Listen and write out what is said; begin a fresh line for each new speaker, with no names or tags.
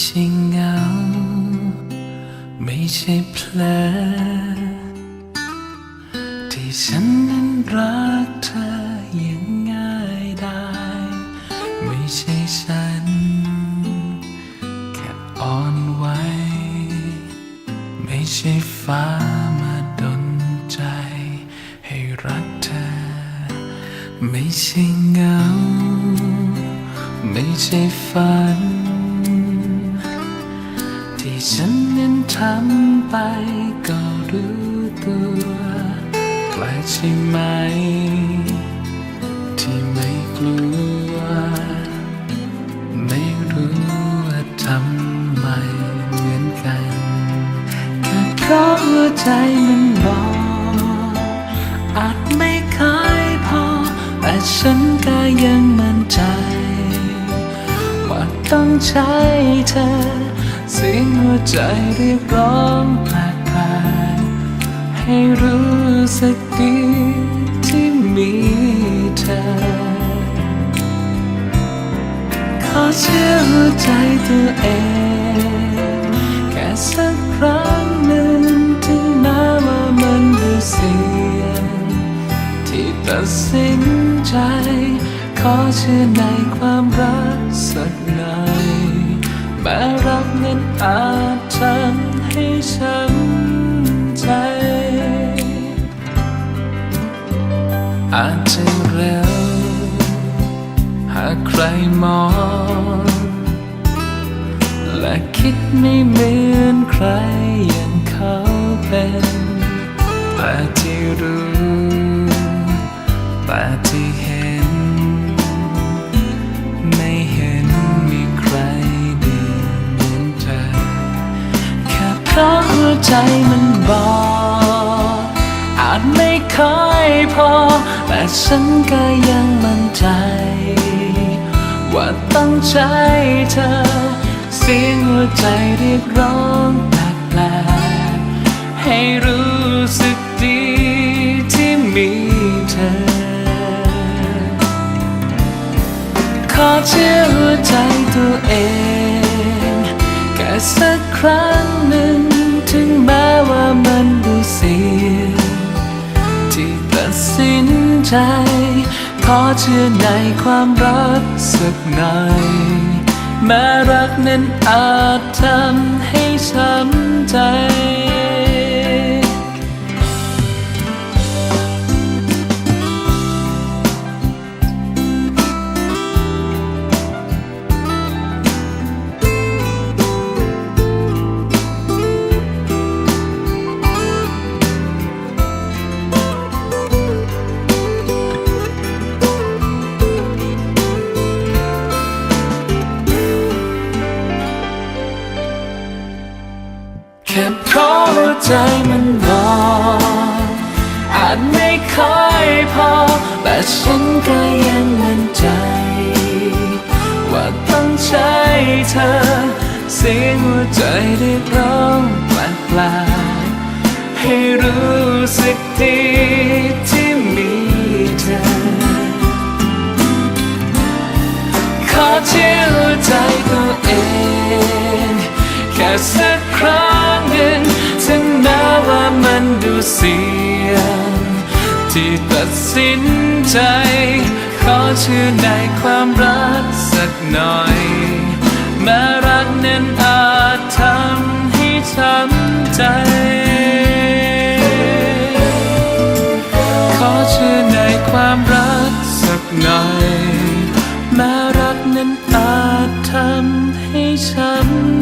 ใช่เงา ไม่ใช่เพลที่ฉันนั้นรักเธออย่างง่ายได้ ไม่ใช่ฉัน แค่อ่อนไหวไม่ใช่ฟ้ามาดนใจ ให้รักเธอ ไม่ใช่เงา ไม่ใช่ฝัน ที่ฉันนั้นทำไปก็รู้ตัวแปลกใช่ไหม ที่ไม่กลัว ไม่รู้ว่าทำไมเหมือนกันแค่เพราะหัวใจมันบอกอาจไม่เคยพอ แต่ฉันก็ยังมั่นใจ ว่าต้องใช้เธอ เสียงหัวใจเรียกร้องแปลกๆให้รู้สึกดีที่มีเธอ ขอเชื่อหัวใจตัวเอง แค่สักครั้งหนึ่งถึงแม้ว่ามันดูเสียงที่ตัดสินใจ ขอเชื่อในความรักสักหน่อย แม้รักนั้นอาจทำให้ช้ำใจ อาจจะเร็ว หากใครมอง และคิดไม่เหมือนใครอย่างเขาเป็นแต่ที่รู้แต่ ใจมันบอกอาจไม่ค่อยพอ แต่ฉันก็ยังมั่นใจ ว่าต้องใช้เธอ เสียงหัวใจเรียกร้องแปลกๆให้รู้สึกดีที่มีเธอ ขอเชื่อหัวใจตัวเอง แค่สักครั้งหนึ่ง ใจขอเชื่อในความรักสักหน่อยแม้รักนั้นอาจทำให้ช้ำใจ ค่เพราะหัวใจมันนอนอาจไม่ค่อยพอ แต่ฉันก็ยังมั่นใจ ว่าต้องใช้เธอ เสียงหัวใจได้ร้องแปลกๆให้รู้สึกดี เสียง ที่ตัดสินใจ ขอชื่อในความรักสักหน่อย แม้รักนั้นอาจทำให้ช้ำใจ ขอชื่อในความรักสักหน่อย แม้รักนั้นอาจทำให้ช้ำ